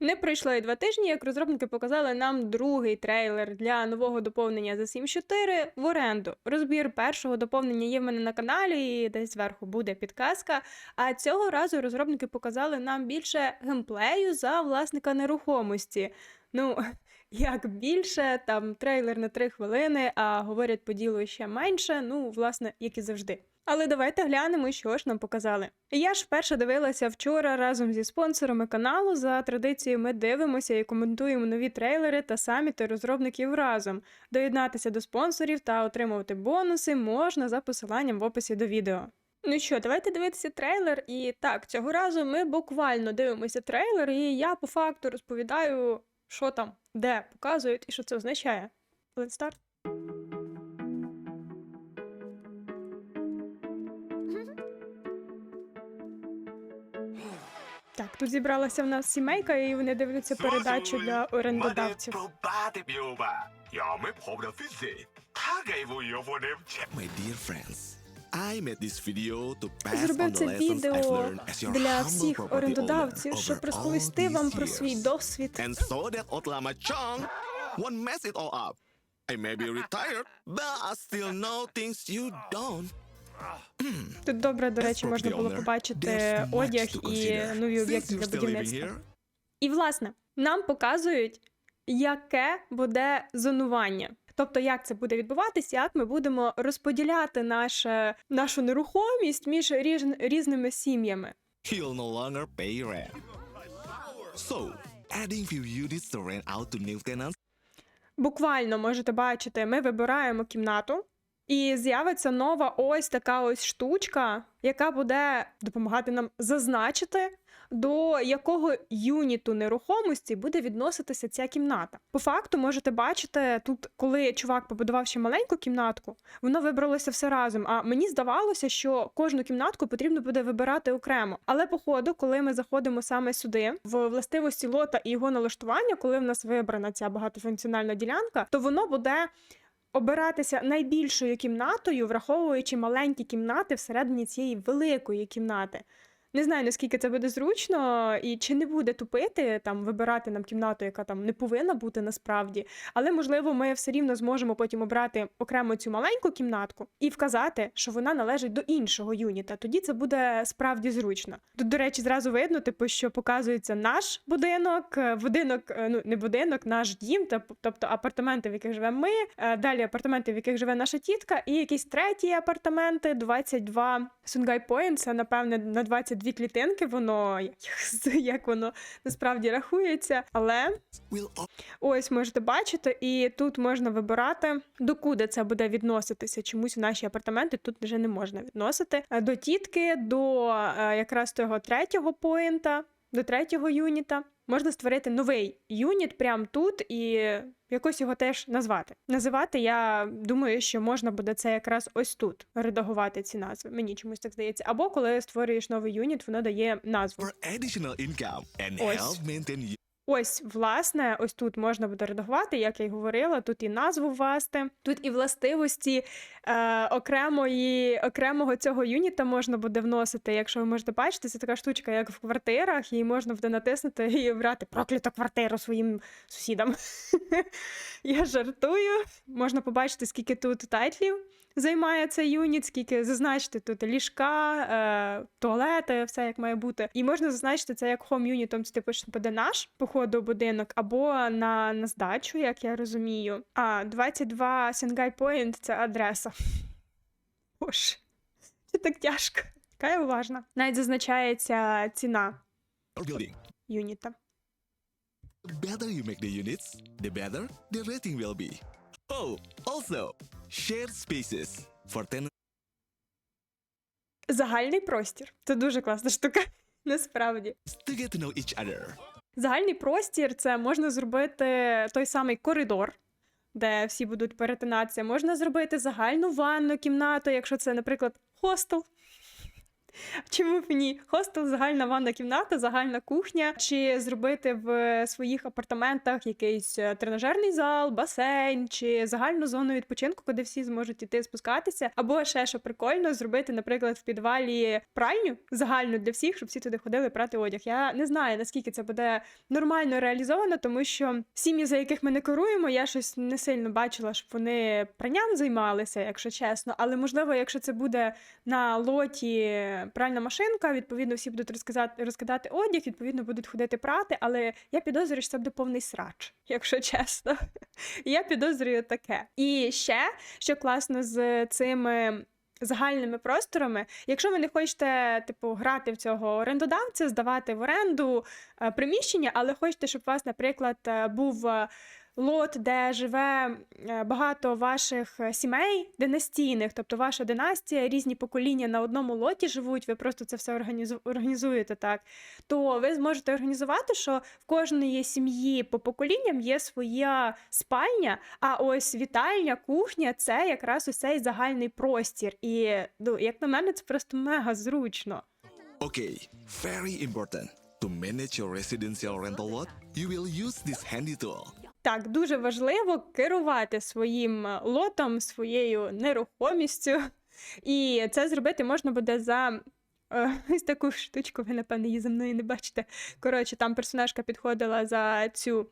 Не пройшло і два тижні, як розробники показали нам другий трейлер для нового доповнення Sims 4 в оренду. Розбір першого доповнення є в мене на каналі, і десь зверху буде підказка. А цього разу розробники показали нам більше геймплею за власника нерухомості. Ну, як більше, там трейлер на 3 хвилини, а говорять по ділу ще менше, ну, власне, як і завжди. Але давайте глянемо, що ж нам показали. Я ж вперше дивилася вчора разом зі спонсорами каналу. За традицією, ми дивимося і коментуємо нові трейлери та саміти розробників разом. Доєднатися до спонсорів та отримувати бонуси можна за посиланням в описі до відео. Ну що, давайте дивитися трейлер. І так, цього разу ми буквально дивимося трейлер, і я по факту розповідаю, що там, де показують і що це означає. Let's start. Так, тут зібралася в нас сімейка, і вони дивляться передачу для орендодавців. My dear friends, I made this video to pass Зробив on the це lessons I've відео learned as your для humble всіх property owner орендодавців, over щоб all розповісти вам these про свій years. досвід. And so that old Lama Chong won't mess it all up. I may be retired, but I still know things you don't. Тут добре, до речі, можна було побачити одяг і нові об'єкти для будівництва. І власне нам показують, яке буде зонування. Тобто, як це буде відбуватися, як ми будемо розподіляти наше, нашу нерухомість між різ, різними сім'ями. he'll no longer pay rent. So, adding few units to rent out to new tenants Буквально можете бачити, ми вибираємо кімнату, і з'явиться нова ось така ось штучка, яка буде допомагати нам зазначити, до якого юніту нерухомості буде відноситися ця кімната. По факту можете бачити, тут, коли чувак побудував ще маленьку кімнатку, воно вибралося все разом. А мені здавалося, що кожну кімнатку потрібно буде вибирати окремо. Але по ходу, коли ми заходимо саме сюди, в властивості лота і його налаштування, коли в нас вибрана ця багатофункціональна ділянка, то воно буде. Обиратися найбільшою кімнатою, враховуючи маленькі кімнати всередині цієї великої кімнати. Не знаю, наскільки це буде зручно, і чи не буде тупити там вибирати нам кімнату, яка там не повинна бути насправді. Але можливо, ми все рівно зможемо потім обрати окремо цю маленьку кімнатку і вказати, що вона належить до іншого юніта. Тоді це буде справді зручно. Тут, до речі, зразу видно, типу, що показується наш будинок, е, будинок, е, ну не будинок, наш дім, тоб- тобто апартаменти, в яких живемо ми. е, Далі апартаменти, в яких живе наша тітка, і якісь треті апартаменти, 22 Сунгай Point, це напевне на 22 клітинки. Воно як, воно насправді рахується. Але ось можете бачити, і тут можна вибирати, докуди це буде відноситися. Чомусь наші апартаменти тут вже не можна відносити. Е, До тітки, до е, якраз того третього поінта, до третього юніта. Можна створити новий юніт прямо тут і якось його теж назвати. Називати я думаю, що можна буде це якраз ось тут редагувати ці назви. Мені чомусь так здається. Або коли створюєш новий юніт, воно дає назву. for additional income and Ось. Ось, власне, ось тут можна буде редагувати, як я й говорила, тут і назву ввести, тут і властивості е, окремої, окремого цього юніта можна буде вносити. Якщо ви можете бачити, це така штучка, як в квартирах, її можна буде натиснути і обрати прокляту квартиру своїм сусідам. Я жартую. Можна побачити, скільки тут тайтлів займає цей юніт, скільки зазначити тут ліжка, е, туалети, все як має бути. І можна зазначити це як хом юнітом, це типу що буде наш по ходу будинок, або на, на здачу, як я розумію. А 22 Сінгай Point – це адреса. Боже, це так тяжко. Яка я уважна. Навіть зазначається ціна юніта. The better you make the units, the better the rating will be. Oh, also, shared spaces for tenants Загальний простір. Це дуже класна штука. Насправді. to get to know each other. Загальний простір це можна зробити той самий коридор, де всі будуть перетинатися. Можна зробити загальну ванну кімнату, якщо це, наприклад, хостел. Чому б ні? Хостел, загальна ванна кімната, загальна кухня, чи зробити в своїх апартаментах якийсь е, тренажерний зал, басейн, чи загальну зону відпочинку, куди всі зможуть іти спускатися, або ще що прикольно, зробити, наприклад, в підвалі пральню загальну для всіх, щоб всі туди ходили прати одяг. Я не знаю наскільки це буде нормально реалізовано, тому що сім'ї, за яких ми не керуємо, я щось не сильно бачила, щоб вони пранням займалися, якщо чесно. Але можливо, якщо це буде на лоті пральна машинка, відповідно, всі будуть розказати, розкидати одяг, відповідно, будуть ходити прати. Але я підозрюю, що це буде повний срач, якщо чесно. Я підозрюю таке. І ще що класно з цими. Загальними просторами, якщо ви не хочете типу грати в цього орендодавця, здавати в оренду е, приміщення, але хочете, щоб у вас, наприклад, е, був е, лот, де живе е, багато ваших е, сімей династійних, тобто ваша династія, різні покоління на одному лоті живуть, ви просто це все організу- організуєте так, то ви зможете організувати, що в кожної сім'ї по поколінням є своя спальня, а ось вітальня, кухня це якраз ось цей загальний простір. І ну, як на мене, це просто мега зручно. Okay, very important. To manage your residential rental lot, you will use this handy tool. Так, дуже важливо керувати своїм е, лотом, своєю нерухомістю. І це зробити можна буде за ось таку штучку, ви, напевно, її за мною не бачите. Коротше, там персонажка підходила за цю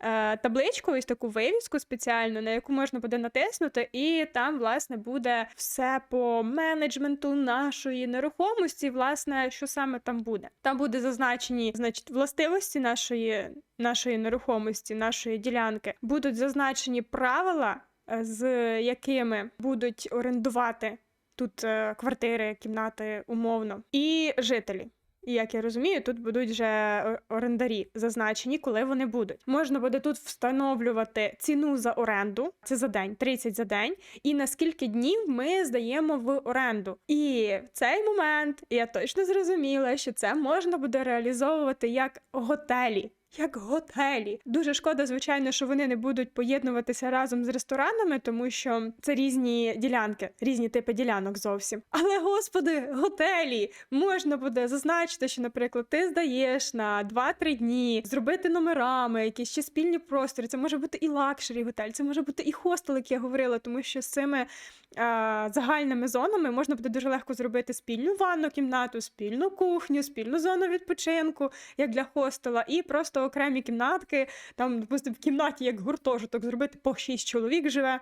е, табличку, ось таку вивіску спеціальну, на яку можна буде натиснути, і там, власне, буде все по менеджменту нашої нерухомості, власне, що саме там буде. Там буде зазначені, значить, властивості нашої, нашої нерухомості, нашої ділянки, будуть зазначені правила, е, з якими будуть орендувати тут е, квартири, кімнати умовно, і жителі. І як я розумію, тут будуть вже е, орендарі зазначені, коли вони будуть. Можна буде тут встановлювати ціну за оренду, це за день, 30 за день, і на скільки днів ми здаємо в оренду. І в цей момент я точно зрозуміла, що це можна буде реалізовувати як готелі. Як готелі. Дуже шкода, звичайно, що вони не будуть поєднуватися разом з ресторанами, тому що це різні ділянки, різні типи ділянок зовсім. Але, господи, готелі можна буде зазначити, що, наприклад, ти здаєш на 2-3 дні, зробити номерами, якісь ще спільні простори. Це може бути і лакшері готель, це може бути і хостел, як я говорила, тому що з цими а, загальними зонами можна буде дуже легко зробити спільну ванну кімнату, спільну кухню, спільну зону відпочинку, як для хостела, і просто окремі кімнатки, там, допустимо, в кімнаті як гуртожиток, зробити по 6 чоловік живе.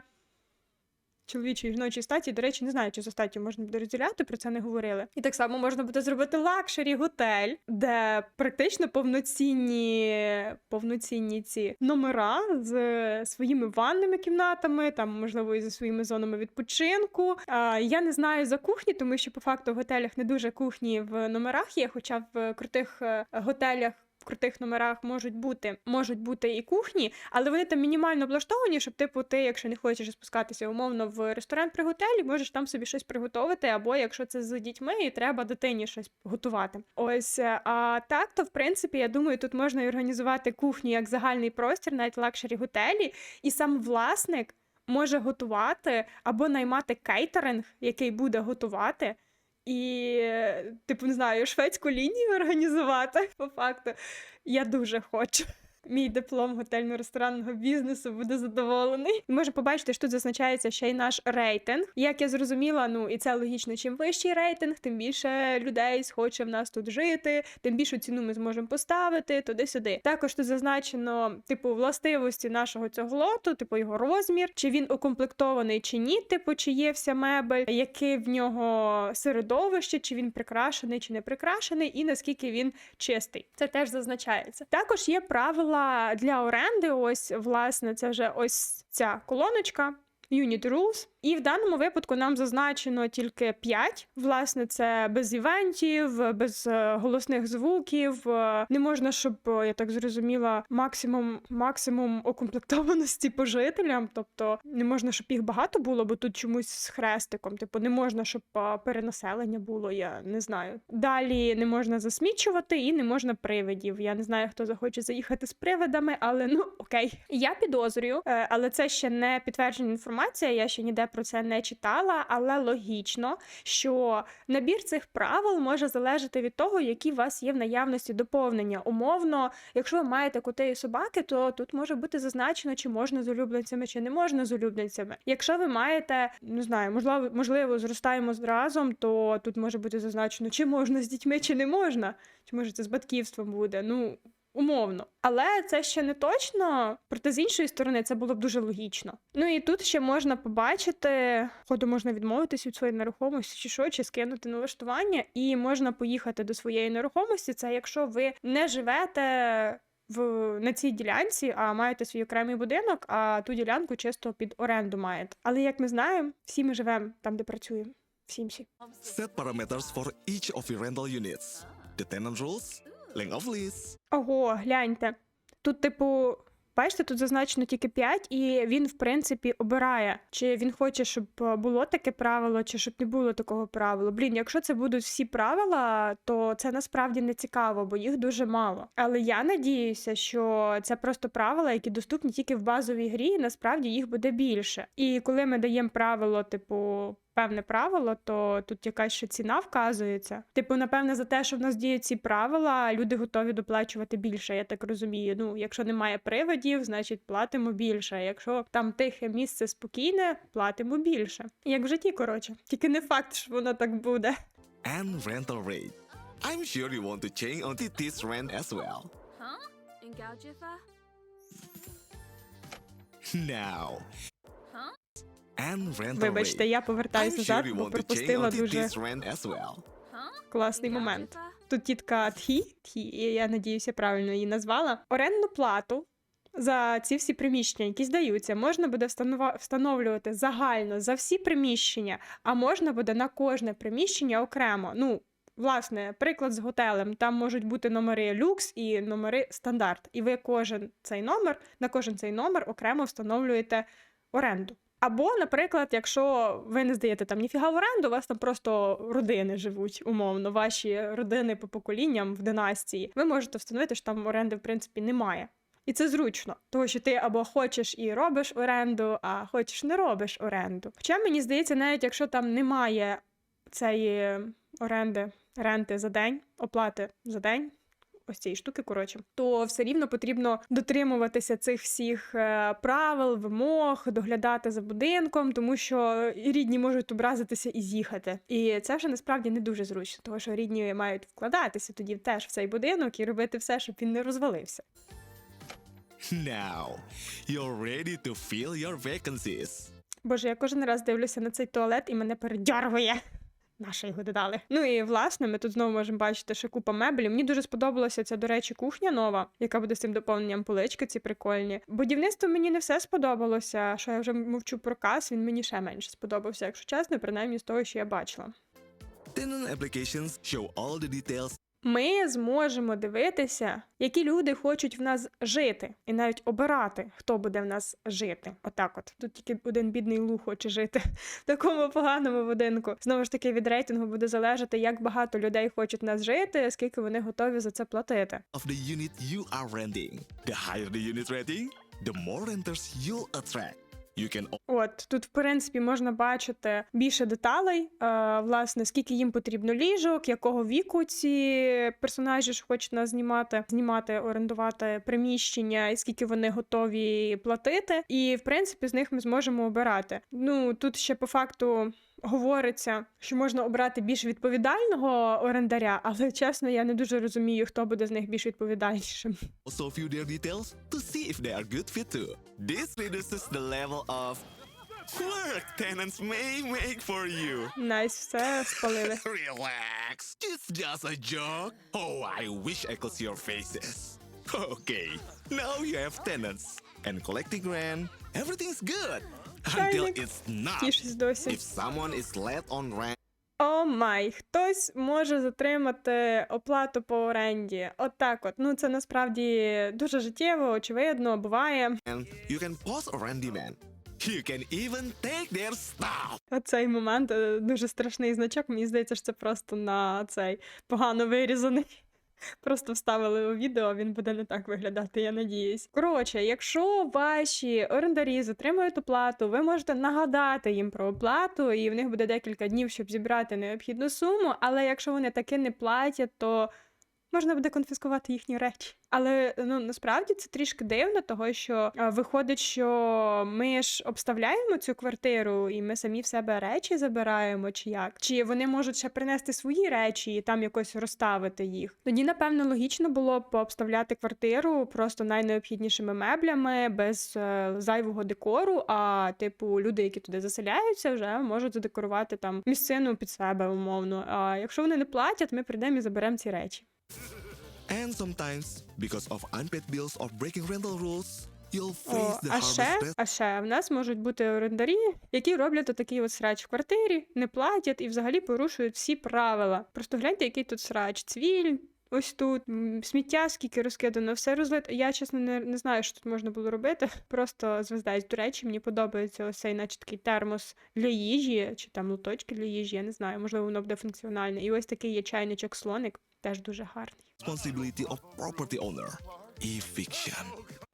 Чоловічої жіночої статі, до речі, не знаю, чи за статтю можна буде розділяти, про це не говорили. І так само можна буде зробити лакшері готель, де практично повноцінні, повноцінні ці номера з своїми ванними кімнатами, там, можливо, і зі своїми зонами відпочинку. А, я не знаю за кухні, тому що по факту в готелях не дуже кухні в номерах є, хоча в крутих е, готелях. В крутих номерах можуть бути можуть бути і кухні, але вони там мінімально облаштовані, щоб типу ти, якщо не хочеш спускатися умовно в ресторан при готелі, можеш там собі щось приготувати, або якщо це з дітьми, і треба дитині щось готувати. Ось е, а так, то в принципі, я думаю, тут можна і організувати кухню як загальний простір, навіть лакшері готелі, і сам власник може готувати або наймати кейтеринг, який буде готувати. І, типу, не знаю, шведську лінію організувати. По факту, я дуже хочу. Мій диплом готельно-ресторанного бізнесу буде задоволений. І побачити, що тут зазначається ще й наш рейтинг. Як я зрозуміла, ну і це логічно, чим вищий рейтинг, тим більше людей схоче в нас тут жити, тим більшу ціну ми зможемо поставити туди-сюди. Також тут зазначено, типу, властивості нашого цього лоту, типу його розмір, чи він укомплектований чи ні, типу, чи є вся мебель, яке в нього середовище, чи він прикрашений, чи не прикрашений, і наскільки він чистий. Це теж зазначається. Також є правила для оренди. Ось, власне, це вже ось ця колоночка. Unit Rules. І в даному випадку нам зазначено тільки 5. Власне, це без івентів, без е, голосних звуків. Е, Не можна, щоб е, я так зрозуміла, максимум максимум окомплектованості по жителям. Тобто не можна, щоб їх багато було, бо тут чомусь з хрестиком. Типу, не можна, щоб перенаселення було. Я не знаю. Далі не можна засмічувати і не можна привидів. Я не знаю, хто захоче заїхати з привидами, але ну окей. Я підозрюю, але це ще не підтверджена інформація інформація, я ще ніде про це не читала, але логічно, що набір цих правил може залежати від того, які у вас є в наявності доповнення. Умовно, якщо ви маєте коти і собаки, то тут може бути зазначено, чи можна з улюбленцями, чи не можна з улюбленцями. Якщо ви маєте, не знаю, можливо, можливо, зростаємо разом, то тут може бути зазначено, чи можна з дітьми, чи не можна, чи може це з батьківством буде. Ну. Умовно, але це ще не точно. Проте з іншої сторони, це було б дуже логічно. Ну і тут ще можна побачити, ходу можна відмовитись від своєї нерухомості, чи що, чи скинути налаштування, і можна поїхати до своєї нерухомості. Це якщо ви не живете в на цій ділянці, а маєте свій окремий будинок, а ту ділянку чисто під оренду маєте. Але як ми знаємо, всі ми живемо там, де працюємо. В Сімсі. Set parameters for each of your rental units. The tenant rules, lease, Ого, гляньте. Тут, типу, бачите, тут зазначено тільки 5, і він, в принципі, обирає, чи він хоче, щоб було таке правило, чи щоб не було такого правила. Блін, якщо це будуть всі правила, то це насправді не цікаво, бо їх дуже мало. Але я надіюся, що це просто правила, які доступні тільки в базовій грі, і насправді їх буде більше. І коли ми даємо правило, типу. Певне правило, то тут якась ще ціна вказується. Типу, напевне, за те, що в нас діють ці правила, люди готові доплачувати більше, я так розумію. Ну, якщо немає приводів, значить платимо більше. А Якщо там тихе місце спокійне, платимо більше. Як в житті, коротше. Тільки не факт, що воно так буде. and rental rate. I'm sure you want to change on this rent as well. Huh? In Now. Вибачте, я sure назад, бо want to change пропустила дуже as well. Класний момент. Тут тітка Тхі, Тхі, і я надіюся, правильно її назвала. Орендну плату за ці всі приміщення, які здаються, можна буде встановлювати загально за всі приміщення, а можна буде на кожне приміщення окремо. Ну, власне, приклад з готелем. Там можуть бути номери люкс і номери стандарт. І ви кожен цей номер, на кожен цей номер окремо встановлюєте оренду. Або, наприклад, якщо ви не здаєте там ніфіга в оренду, у вас там просто родини живуть, умовно, ваші родини по поколінням в династії, ви можете встановити, що там оренди, в принципі, немає. І це зручно, тому що ти або хочеш і робиш оренду, а хочеш не робиш оренду. Хоча мені здається, навіть якщо там немає цієї оренди, ренти за день, оплати за день. Ось цієї штуки, коротше, то все рівно потрібно дотримуватися цих всіх е, правил, вимог, доглядати за будинком, тому що рідні можуть образитися і з'їхати. І це вже насправді не дуже зручно, тому що рідні мають вкладатися тоді теж в цей будинок і робити все, щоб він не розвалився. Now, you're ready to fill your vacancies. Боже, я кожен раз дивлюся на цей туалет і мене передьоргує. Наша його додали. Ну і власне, ми тут знову можемо бачити, що купа меблів. Мені дуже сподобалася ця, до речі, кухня нова, яка буде з цим доповненням полички, ці прикольні. Будівництво мені не все сподобалося. Що я вже мовчу про кас, він мені ще менше сподобався, якщо чесно, принаймні з того, що я бачила. Tenant applications show all the details Ми зможемо дивитися, які люди хочуть в нас жити, і навіть обирати, хто буде в нас жити. Отак, от тут тільки один бідний лух хоче жити в такому поганому будинку. Знову ж таки, від рейтингу буде залежати, як багато людей хочуть в нас жити, скільки вони готові за це платити. of the unit you are renting. The higher the unit rating, the more renters you'll attract. You can От тут, в принципі, можна бачити більше деталей, е, власне, скільки їм потрібно ліжок, якого віку ці персонажі ж хочуть нас знімати, знімати, орендувати приміщення, і скільки вони готові платити. І в принципі з них ми зможемо обирати. Ну тут ще по факту. Говориться, що можна обрати більш відповідального орендаря, але чесно, я не дуже розумію, хто буде з них більш відповідальнішим. also view their details to see if they are good fit too. This reduces the level of work tenants may make for you. Найс, все спалили. Relax, it's just a joke. Oh, I wish I could see your faces. Okay, now you have tenants and collecting rent. Everything's good Чайник. Тішись досі. О май, хтось може затримати оплату по оренді. Отак от. Ну це насправді дуже життєво, очевидно, буває. you can pause or. You can even take their stuff. Оцей момент е, дуже страшний значок. Мені здається, що це просто на цей погано вирізаний. Просто вставили у відео, він буде не так виглядати, я надіюсь. Коротше, якщо ваші орендарі затримують оплату, ви можете нагадати їм про оплату, і в них буде декілька днів, щоб зібрати необхідну суму. Але якщо вони таки не платять, то можна буде конфіскувати їхні речі. Але ну насправді це трішки дивно, того що виходить, що ми ж обставляємо цю квартиру, і ми самі в себе речі забираємо, чи як? Чи вони можуть ще принести свої речі і там якось розставити їх? Тоді, напевно, логічно було б обставляти квартиру просто найнеобхіднішими меблями, без е, зайвого декору. А типу, люди, які туди заселяються, вже можуть задекорувати там місцину під себе умовно. А якщо вони не платять, ми прийдемо і заберемо ці речі. And sometimes, because of unpaid bills or breaking rental rules, you'll О, face the а ще, а ще в нас можуть бути орендарі, які роблять отакий от срач в квартирі, не платять і взагалі порушують всі правила. Просто гляньте, який тут срач, цвіль. Ось тут сміття, скільки розкидано, все розлито. Я чесно не, не знаю, що тут можна було робити. Просто звездаюсь. До речі, мені подобається ось цей, наче такий термос для їжі, чи там луточки для їжі. Я не знаю, можливо, воно буде функціональне. І ось такий є чайничок слоник, теж дуже гарний. responsibility of property owner. Eviction.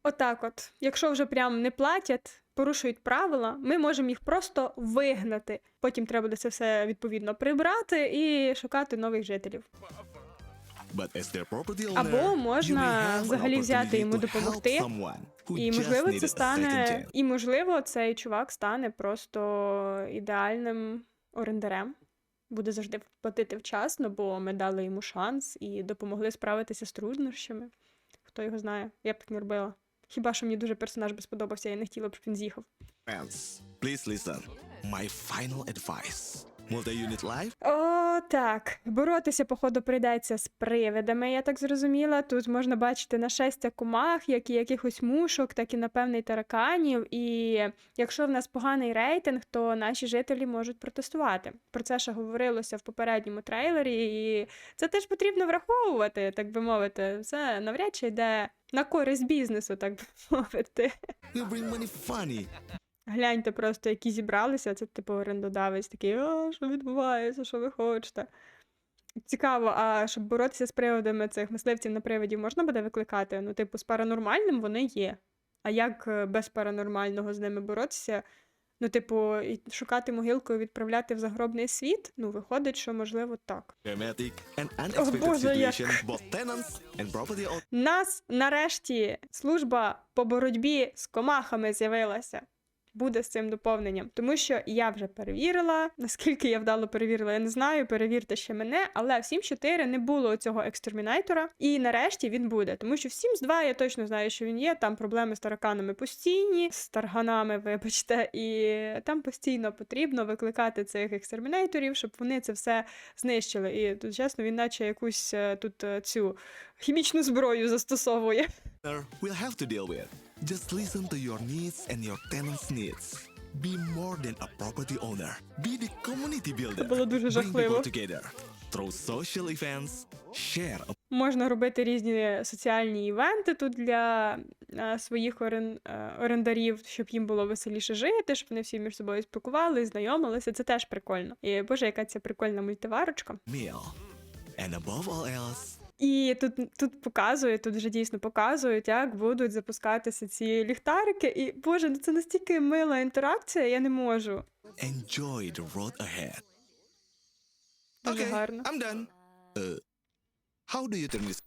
Отак, от, якщо вже прям не платять, порушують правила, ми можемо їх просто вигнати. Потім треба буде це все відповідно прибрати і шукати нових жителів. Або можна взагалі взяти йому допомогти. І можливо, це стане, і можливо, цей чувак стане просто ідеальним орендарем. Буде завжди платити вчасно, бо ми дали йому шанс і допомогли справитися з труднощами. Хто його знає, я б так не робила. Хіба що мені дуже персонаж би сподобався, я не хотіла б, щоб він з'їхав. Please listen. My final advice. Multi-unit life О, так. Боротися, походу, прийдеться з привидами, я так зрозуміла. Тут можна бачити нашестя комах, як і якихось мушок, так і, напевне, тараканів. І якщо в нас поганий рейтинг, то наші жителі можуть протестувати. Про це ще говорилося в попередньому трейлері, і це теж потрібно враховувати, так би мовити. Це навряд чи йде на користь бізнесу, так би мовити. Гляньте просто, які зібралися. Це типу орендодавець такий, а що відбувається, що ви хочете. Цікаво, а щоб боротися з приводами цих мисливців на привидів можна буде викликати? Ну, типу, з паранормальним вони є. А як е, без паранормального з ними боротися? Ну, типу, шукати могилку і відправляти в загробний світ? Ну, виходить, що можливо так. Unexpected Боже, як- Нас нарешті служба по боротьбі з комахами з'явилася. Буде з цим доповненням, тому що я вже перевірила. Наскільки я вдало перевірила, я не знаю. Перевірте ще мене, але в 7.4 не було цього екстермінайтора, і нарешті він буде. Тому що в Sims 2 я точно знаю, що він є. Там проблеми з тараканами постійні, з тарганами, вибачте, і там постійно потрібно викликати цих екстермінаторів, щоб вони це все знищили. І тут чесно, він наче якусь е, тут е, цю хімічну зброю застосовує. will have to deal with. Just listen to your needs and your tenants' needs. Be more than a property owner. Be the community builder. було дуже Bring жахливо. people together. Through social events, share a Можна робити різні соціальні івенти тут для е, своїх орен, е, орендарів, щоб їм було веселіше жити, щоб вони всі між собою спілкували, знайомилися. Це теж прикольно. І боже, яка ця прикольна мультиварочка. meal. And above all else, І тут, тут показують, тут вже дійсно показують, як будуть запускатися ці ліхтарики. І боже, ну це настільки мила інтеракція, я не можу. enjoy the road ahead. Дуже okay, гарно. I'm done. Uh, how do you turn this?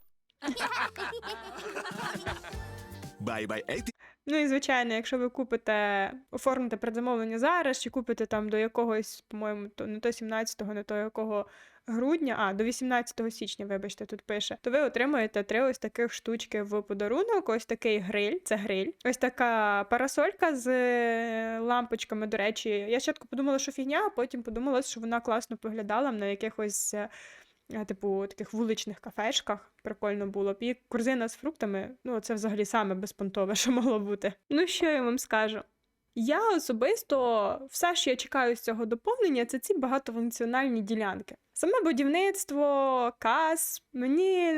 Bye bye 80 Ну і звичайно, якщо ви купите, оформите предзамовлення зараз, чи купите там до якогось, по-моєму, то не то 17-го, не то якого грудня, а до 18 січня, вибачте, тут пише, то ви отримаєте три ось таких штучки в подарунок. Ось такий гриль, це гриль. Ось така парасолька з е, лампочками. До речі, я спочатку подумала, що фігня, а потім подумала, що вона класно поглядала на якихось. е, е, Типу, таких вуличних кафешках прикольно було б. І корзина з фруктами, ну це взагалі саме безпонтове, що могло бути. Ну що я вам скажу? Я особисто все, що я чекаю з цього доповнення, це ці багатофункціональні ділянки. Саме будівництво, кас мені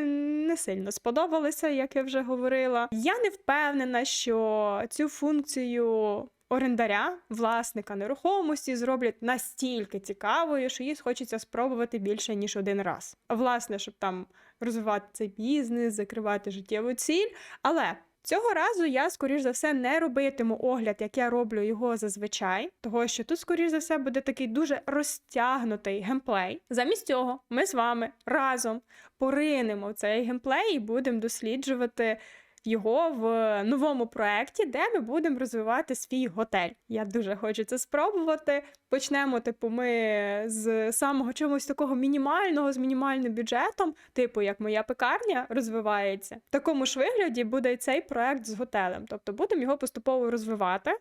не сильно сподобалося, як я вже говорила. Я не впевнена, що цю функцію орендаря, власника нерухомості, зроблять настільки цікавою, що їй хочеться спробувати більше ніж один раз. Власне, щоб там розвивати цей бізнес, закривати життєву ціль. Але цього разу я, скоріш за все, не робитиму огляд, як я роблю його зазвичай, того що тут, скоріш за все, буде такий дуже розтягнутий геймплей. Замість цього ми з вами разом поринемо в цей геймплей і будемо досліджувати його в новому проєкті, де ми будемо розвивати свій готель. Я дуже хочу це спробувати. Почнемо, типу, ми з самого чогось такого мінімального, з мінімальним бюджетом, типу як моя пекарня розвивається. В такому ж вигляді буде і цей проект з готелем. Тобто будемо його поступово розвивати,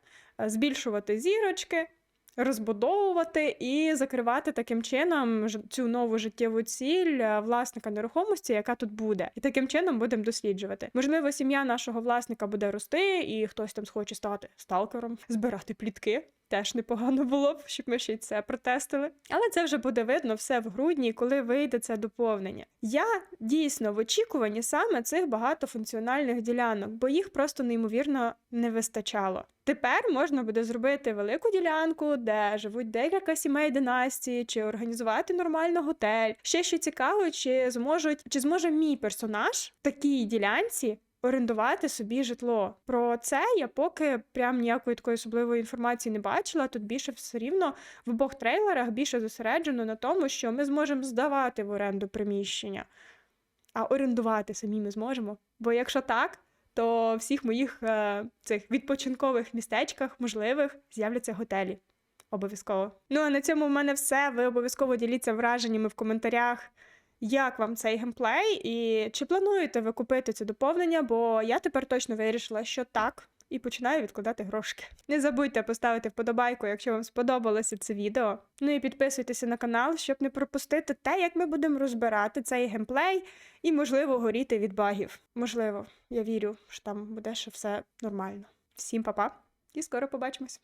е, збільшувати зірочки. Розбудовувати і закривати таким чином цю нову життєву ціль е, власника нерухомості, яка тут буде, і таким чином будемо досліджувати. Можливо, сім'я нашого власника буде рости, і хтось там схоче стати сталкером, збирати плітки. Теж непогано було б, щоб ми ще й це протестили. Але це вже буде видно все в грудні, коли вийде це доповнення. Я дійсно в очікуванні саме цих багатофункціональних ділянок, бо їх просто неймовірно не вистачало. Тепер можна буде зробити велику ділянку, де живуть декілька сімей династії, чи організувати нормально готель. Ще що цікаво, чи зможуть, чи зможе мій персонаж в такій ділянці орендувати собі житло. Про це я поки прям ніякої такої особливої інформації не бачила. Тут більше все рівно в обох трейлерах більше зосереджено на тому, що ми зможемо здавати в оренду приміщення, а орендувати самі ми зможемо. Бо якщо так, то всіх моїх е, цих відпочинкових містечках можливих з'являться готелі. Обов'язково. Ну а на цьому в мене все. Ви обов'язково діліться враженнями в коментарях. Як вам цей геймплей, і чи плануєте ви купити це доповнення? Бо я тепер точно вирішила, що так, і починаю відкладати грошки. Не забудьте поставити вподобайку, якщо вам сподобалося це відео. Ну і підписуйтеся на канал, щоб не пропустити те, як ми будемо розбирати цей геймплей і, можливо, горіти від багів. Можливо, я вірю, що там буде ще все нормально. Всім па-па і скоро побачимось!